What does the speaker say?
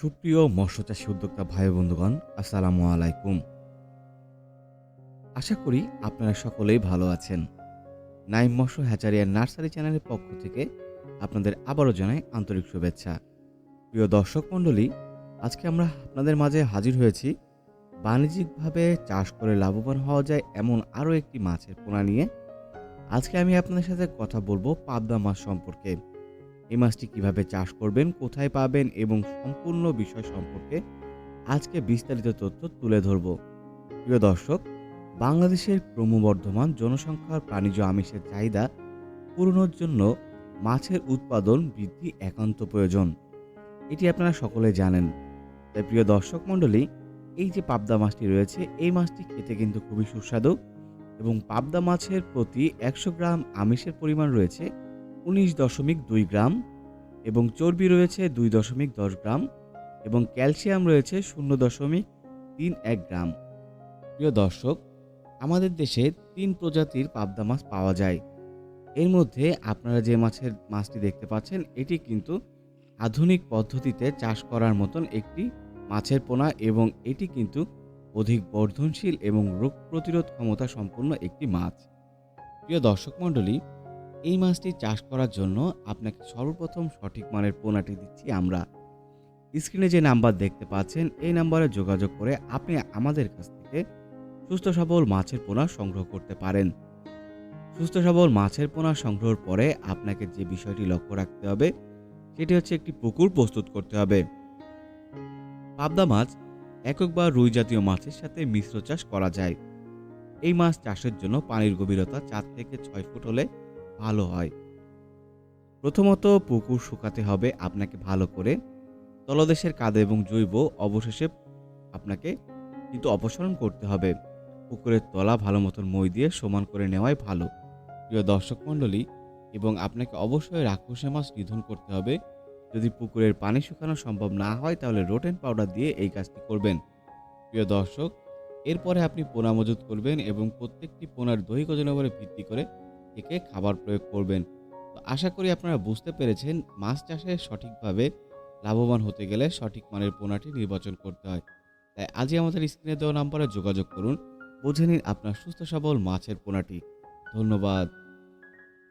সুপ্রিয় মৎস্য মৎস্যচাষী উদ্যোক্তা ভাই বন্ধুগণ, আসসালামু আলাইকুম। আশা করি আপনারা সকলেই ভালো আছেন। নাইম মৎস্য হ্যাচারিয়ার নার্সারি চ্যানেলের পক্ষ থেকে আপনাদের আবারও জানাই আন্তরিক শুভেচ্ছা। প্রিয় দর্শক মণ্ডলী, আজকে আমরা আপনাদের মাঝে হাজির হয়েছি। বাণিজ্যিকভাবে চাষ করে লাভবান হওয়া যায় এমন আরও একটি মাছের পোনা নিয়ে। আজকে আমি আপনাদের সাথে কথা বলব পাবদা মাছ সম্পর্কে। এই মাছটি কীভাবে চাষ করবেন, কোথায় পাবেন এবং সম্পূর্ণ বিষয় সম্পর্কে আজকে বিস্তারিত তথ্য তুলে ধরব। প্রিয় দর্শক, বাংলাদেশের ক্রমবর্ধমান জনসংখ্যার প্রাণীজ আমিষের চাহিদা পূরণের জন্য মাছের উৎপাদন বৃদ্ধি একান্ত প্রয়োজন। এটি আপনারা সকলে জানেন। তাই প্রিয় দর্শক মণ্ডলী, এই যে পাবদা মাছটি রয়েছে, এই মাছটি খেতে কিন্তু খুবই সুস্বাদু এবং পাবদা মাছের প্রতি একশো গ্রাম আমিষের পরিমাণ রয়েছে উনিশ দশমিক দুই গ্রাম এবং চর্বি রয়েছে দুই দশমিক দশ গ্রাম এবং ক্যালসিয়াম রয়েছে শূন্য দশমিক তিন এক গ্রাম। প্রিয় দর্শক, আমাদের দেশে তিন প্রজাতির পাবদা মাছ পাওয়া যায়। এর মধ্যে আপনারা যে মাছের মাছটি দেখতে পাচ্ছেন, এটি কিন্তু আধুনিক পদ্ধতিতে চাষ করার মতন একটি মাছের পোনা এবং এটি কিন্তু অধিক বর্ধনশীল এবং রোগ প্রতিরোধ ক্ষমতা সম্পন্ন একটি মাছ। প্রিয় দর্শক মণ্ডলী এই মাছটি চাষ করার জন্য আপনাকে সর্বপ্রথম সঠিক মানের পোনাটি দিচ্ছি আমরা। স্ক্রিনে যে নাম্বার দেখতে পাচ্ছেন, এই নাম্বারে যোগাযোগ করে আপনি আমাদের কাছ থেকে সুস্থ সবল মাছের পোনা সংগ্রহ করতে পারেন। সুস্থ সবল মাছের পোনা সংগ্রহের পরে আপনাকে যে বিষয়টি লক্ষ্য রাখতে হবে, সেটি হচ্ছে একটি পুকুর প্রস্তুত করতে হবে। পাবদা মাছ একক বা রুই জাতীয় মাছের সাথে মিশ্র চাষ করা যায়। এই মাছ চাষের জন্য পানির গভীরতা চার থেকে ছয় ফুট হলে ভালো হয়। প্রথমত পুকুর শুকাতে হবে আপনাকে ভালো করে। তলদেশের কাদা এবং জৈব অবশেষে আপনাকে কিন্তু অপসারণ করতে হবে। পুকুরের তলা ভালো মতন মই দিয়ে সমান করে নেওয়াই ভালো। প্রিয় দর্শক মণ্ডলী, এবং আপনাকে অবশ্যই রাক্ষসে মাছ নিধন করতে হবে। যদি পুকুরের পানি শুকানো সম্ভব না হয়, তাহলে রোটেন পাউডার দিয়ে এই কাজটি করবেন। প্রিয় দর্শক, এরপরে আপনি পোনা মজুত করবেন এবং প্রত্যেকটি পোনার দৈহিক উপরে ভিত্তি করে থেকে খাবার প্রয়োগ করবেন। তো আশা করি আপনারা বুঝতে পেরেছেন, মাছ চাষে সঠিকভাবে লাভবান হতে গেলে সঠিক মানের পোনাটি নির্বাচন করতে হয়। তাই আজই আমাদের স্ক্রিনে দেওয়া নাম্বারে যোগাযোগ করুন। বুঝে নিন আপনার সুস্থ সবল মাছের পোনাটি। ধন্যবাদ।